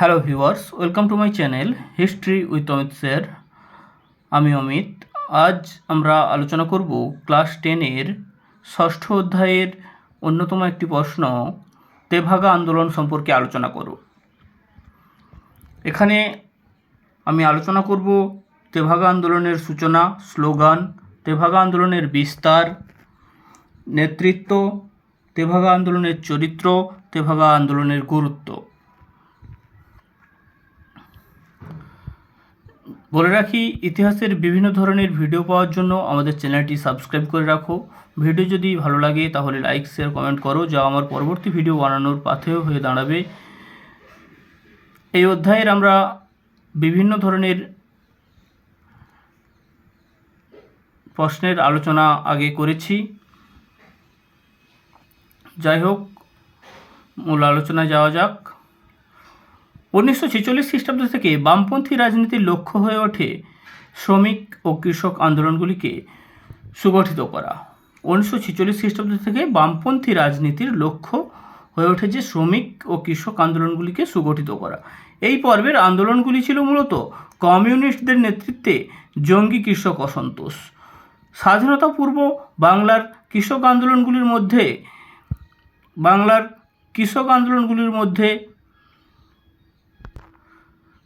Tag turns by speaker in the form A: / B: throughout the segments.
A: Hello viewers welcome to my channel history with Amit sir আমি অমিত। আজ আমরা আলোচনা করব ক্লাস টেনের ষষ্ঠ অধ্যায়ের অন্যতম একটি প্রশ্ন, তেভাগা আন্দোলন সম্পর্কে আলোচনা করব এখানে আমি আলোচনা করব তেভাগা আন্দোলনের সূচনা, স্লোগান, তেভাগা আন্দোলনের বিস্তার, নেতৃত্ব, তেভাগা আন্দোলনের চরিত্র, তেভাগা আন্দোলনের গুরুত্ব। বলে রাখি, ইতিহাসের বিভিন্ন ধরনের ভিডিও পাওয়ার জন্য আমাদের চ্যানেলটি সাবস্ক্রাইব করে রাখো। ভিডিও যদি ভালো লাগে, তাহলে লাইক শেয়ার কমেন্ট করো, যা আমার পরবর্তী ভিডিও বানানোর পাথেয় হয়ে দাঁড়াবে। এই অধ্যায়ের আমরা বিভিন্ন ধরনের প্রশ্নের আলোচনা আগে করেছি। যাই হোক, মূল আলোচনায় যাওয়া যাক। উনিশশো ছেচল্লিশ খ্রিস্টাব্দ থেকে বামপন্থী রাজনীতির লক্ষ্য হয়ে ওঠে শ্রমিক ও কৃষক আন্দোলনগুলিকে সুগঠিত করা। উনিশশো ছেচল্লিশ খ্রিস্টাব্দ থেকে বামপন্থী রাজনীতির লক্ষ্য হয়ে ওঠে যে শ্রমিক ও কৃষক আন্দোলনগুলিকে সুগঠিত করা। এই পর্বের আন্দোলনগুলি ছিল মূলত কমিউনিস্টদের নেতৃত্বে জঙ্গি কৃষক অসন্তোষ। স্বাধীনতা পূর্ব বাংলার কৃষক আন্দোলনগুলির মধ্যে বাংলার কৃষক আন্দোলনগুলির মধ্যে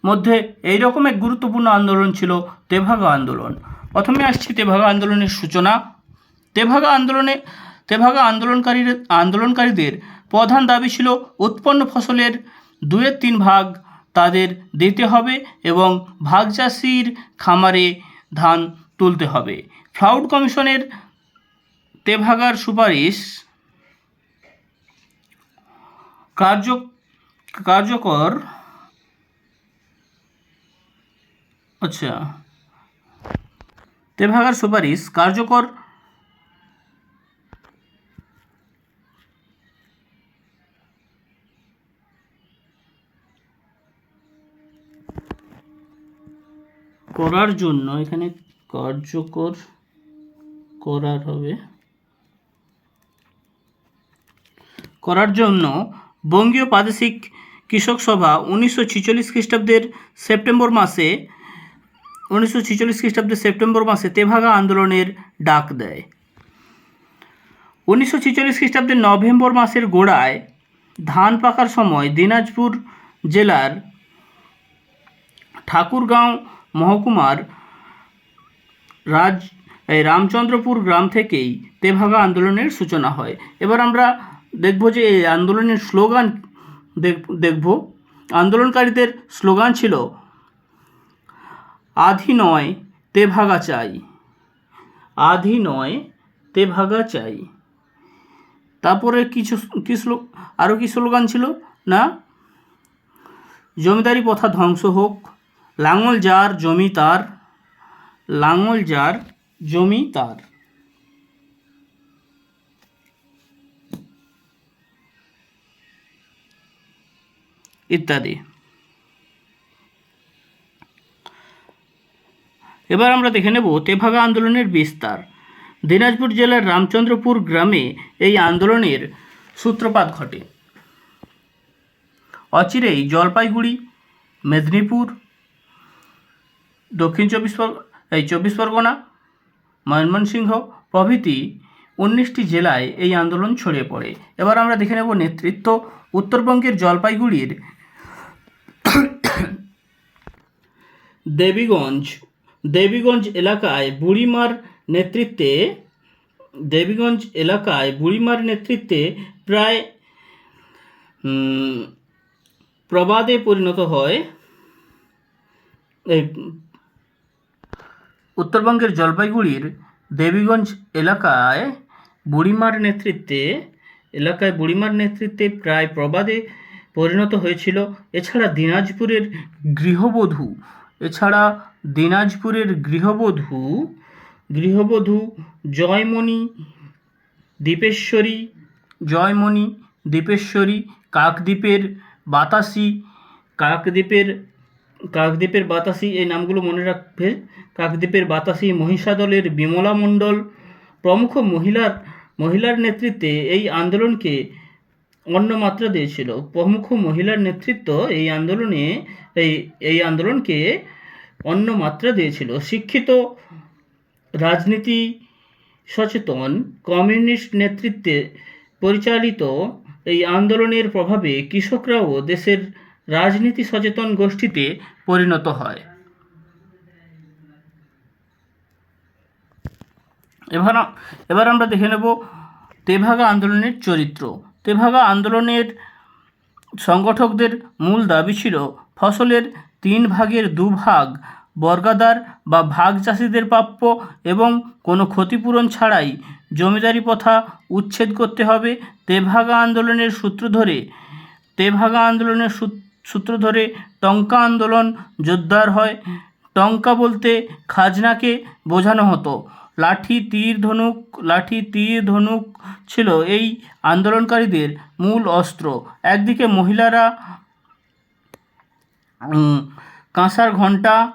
A: মধ্যে এই রকম এক গুরুত্বপূর্ণ আন্দোলন ছিল তেভাগা আন্দোলন। প্রথমে আসছি তেভাগা আন্দোলনের সূচনা। তেভাগা আন্দোলনে, তেভাগা আন্দোলনকারীর, আন্দোলনকারীদের প্রধান দাবি ছিল উৎপন্ন ফসলের দুয়ের তিন ভাগ তাদের দিতে হবে এবং ভাগ চাষির খামারে ধান তুলতে হবে। ফ্লাউড কমিশনের তেভাগার সুপারিশ কার্য কার্যকর আচ্ছা। তেভাগার সুপারিশ কার্যকর করার জন্য এখানে কার্যকর করার হবে। করার জন্য বঙ্গীয় প্রাদেশিক কৃষক সভা উনিশশো ছিচল্লিশ খ্রিস্টাব্দের সেপ্টেম্বর মাসে উনিশশো ছিচল্লিশ খ্রিস্টাব্দের সেপ্টেম্বর মাসে তেভাগা আন্দোলনের ডাক দেয়। উনিশশো ছিচল্লিশ খ্রিস্টাব্দের নভেম্বর মাসের গোড়ায় ধান পাকার সময় দিনাজপুর জেলার ঠাকুরগাঁও মহকুমার রাজ রামচন্দ্রপুর গ্রাম থেকেই তেভাগা আন্দোলনের সূচনা হয়। এবার আমরা দেখব যে এই আন্দোলনের স্লোগান দেখ- দেখব। আন্দোলনকারীদের স্লোগান ছিল আধি নয়, তে ভাগা চাই। আধি নয়, তে ভাগা চাই। তারপরে কিছু কি স্লো আরও কি স্লোগান ছিল? না? জমিদারি প্রথা ধ্বংস হোক, লাঙল যার জমি তার, লাঙল যার জমি তার। ইত্যাদি। এবার আমরা দেখে নেব তেভাগা আন্দোলনের বিস্তার। দিনাজপুর জেলার রামচন্দ্রপুর গ্রামে এই আন্দোলনের সূত্রপাত ঘটে। অচিরেই জলপাইগুড়ি, মেদিনীপুর, দক্ষিণ চব্বিশ এই চব্বিশ পরগনা, ময়মনসিংহ প্রভৃতি উনিশটি জেলায় এই আন্দোলন ছড়িয়ে পড়ে। এবার আমরা দেখে নেব নেতৃত্ব উত্তরবঙ্গের জলপাইগুড়ির দেবীগঞ্জ দেবীগঞ্জ এলাকায় বুড়িমার নেতৃত্বে, দেবীগঞ্জ এলাকায় বুড়িমার নেতৃত্বে প্রায় প্রবাদে পরিণত হয়। এই উত্তরবঙ্গের জলপাইগুড়ির দেবীগঞ্জ এলাকায় বুড়িমার নেতৃত্বে, এলাকায় বুড়িমার নেতৃত্বে প্রায় প্রবাদে পরিণত হয়েছিল। এছাড়া দিনাজপুরের গৃহবধূ এছাড়া দিনাজপুরের গৃহবধূ গৃহবধূ জয়মণি দীপেশ্বরী জয়মণি দীপেশ্বরী কাকদ্বীপের বাতাসি, কাকদ্বীপের কাকদ্বীপের বাতাসি, এই নামগুলো মনে রাখবে, কাকদ্বীপের বাতাসি মহিষাদলের বিমলা মণ্ডল প্রমুখ মহিলার মহিলার নেতৃত্বে এই আন্দোলনকে অন্য মাত্রা দিয়েছিল। প্রমুখ মহিলার নেতৃত্ব এই আন্দোলনে, এই এই আন্দোলনকে অন্য মাত্রা দিয়েছিল। শিক্ষিত, রাজনীতি সচেতন, কমিউনিস্ট নেতৃত্বে পরিচালিত এই আন্দোলনের প্রভাবে কৃষকরাও দেশের রাজনীতি সচেতন গোষ্ঠীতে পরিণত হয়। এবার এবার আমরা দেখে নেব তেভাগা আন্দোলনের চরিত্র। তেভাগা আন্দোলনের সংগঠকদের মূল দাবি ছিল ফসলের তিন ভাগের দু ভাগ বর্গাদার বা ভাগ চাষিদের প্রাপ্য এবং কোনো ক্ষতিপূরণ ছাড়াই জমিদারি প্রথা উচ্ছেদ করতে হবে। তেভাগা আন্দোলনের সূত্র ধরে, তেভাগা আন্দোলনের সূত্র ধরে টঙ্কা আন্দোলন জোরদার হয়। টঙ্কা বলতে খাজনাকে বোঝানো হতো। লাঠি, তীর, ধনুক, লাঠি, তীর, ধনুক ছিল এই আন্দোলনকারীদের মূল অস্ত্র। একদিকে মহিলারা কাঁসার ঘণ্টা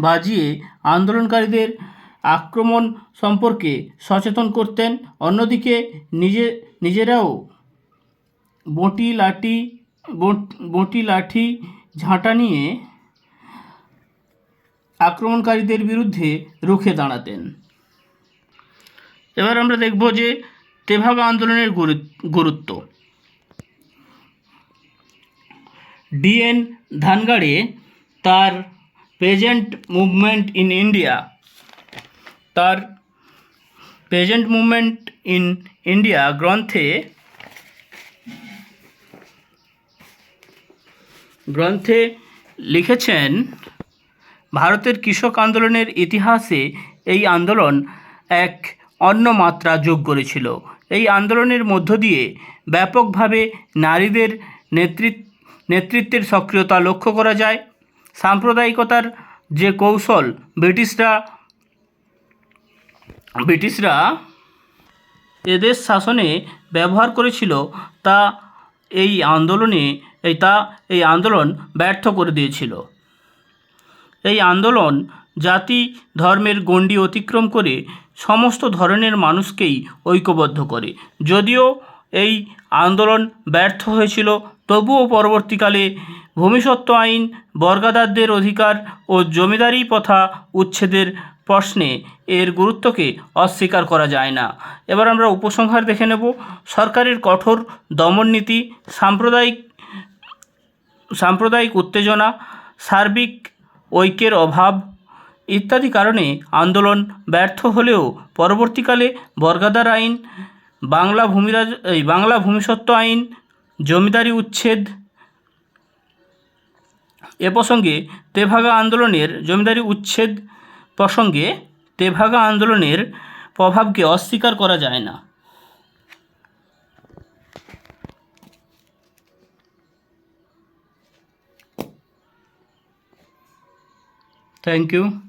A: বাজিয়ে আন্দোলনকারীদের আক্রমণ সম্পর্কে সচেতন করতেন, অন্যদিকে নিজে, নিজেরাও বঁটি, লাঠি বট- লাঠি, ঝাঁটা নিয়ে আক্রমণকারীদের বিরুদ্ধে রুখে দাঁড়াতেন। এবার আমরা দেখব যে তেভাগা আন্দোলনের গুরু- গুরুত্ব। ডিএন ধানগাড়ে তার প্রেজেন্ট মুভমেন্ট ইন ইন্ডিয়া, তার প্রেজেন্ট মুভমেন্ট ইন ইন্ডিয়া গ্রন্থে গ্রন্থে লিখেছেন ভারতের কৃষক আন্দোলনের ইতিহাসে এই আন্দোলন এক অন্য মাত্রা যোগ করেছিল। এই আন্দোলনের মধ্য দিয়ে ব্যাপকভাবে নারীদের নেতৃত্ব নেতৃত্বের সক্রিয়তা লক্ষ্য করা যায়। সাম্প্রদায়িকতার যে কৌশল, ব্রিটিশরা ব্রিটিশরা এদেশ শাসনে ব্যবহার করেছিল, তা এই আন্দোলনে, এই তা এই আন্দোলন ব্যর্থ করে দিয়েছিল। এই আন্দোলন জাতি ধর্মের গণ্ডি অতিক্রম করে সমস্ত ধরনের মানুষকেই ঐক্যবদ্ধ করে। যদিও এই আন্দোলন ব্যর্থ হয়েছিল, তবুও পরবর্তীকালে ভূমিসত্ত্ব আইন, বর্গাদারদের অধিকার ও জমিদারি প্রথা উচ্ছেদের প্রশ্নে এর গুরুত্বকে অস্বীকার করা যায় না। এবার আমরা উপসংহার দেখে নেব। সরকারের কঠোর দমন নীতি সাম্প্রদায়িক সাম্প্রদায়িক উত্তেজনা, সার্বিক ঐক্যের অভাব ইত্যাদি কারণে আন্দোলন ব্যর্থ হলেও পরবর্তীকালে বর্গাদার আইন, বাংলা ভূমিরাজ, এই বাংলা ভূমিসত্ত্ব আইন, জমিদারি উচ্ছেদ এ প্রসঙ্গে তেভাগা আন্দোলনের জমিদারি উচ্ছেদ প্রসঙ্গে তেভাগা আন্দোলনের প্রভাবকে অস্বীকার করা যায় না। thank you.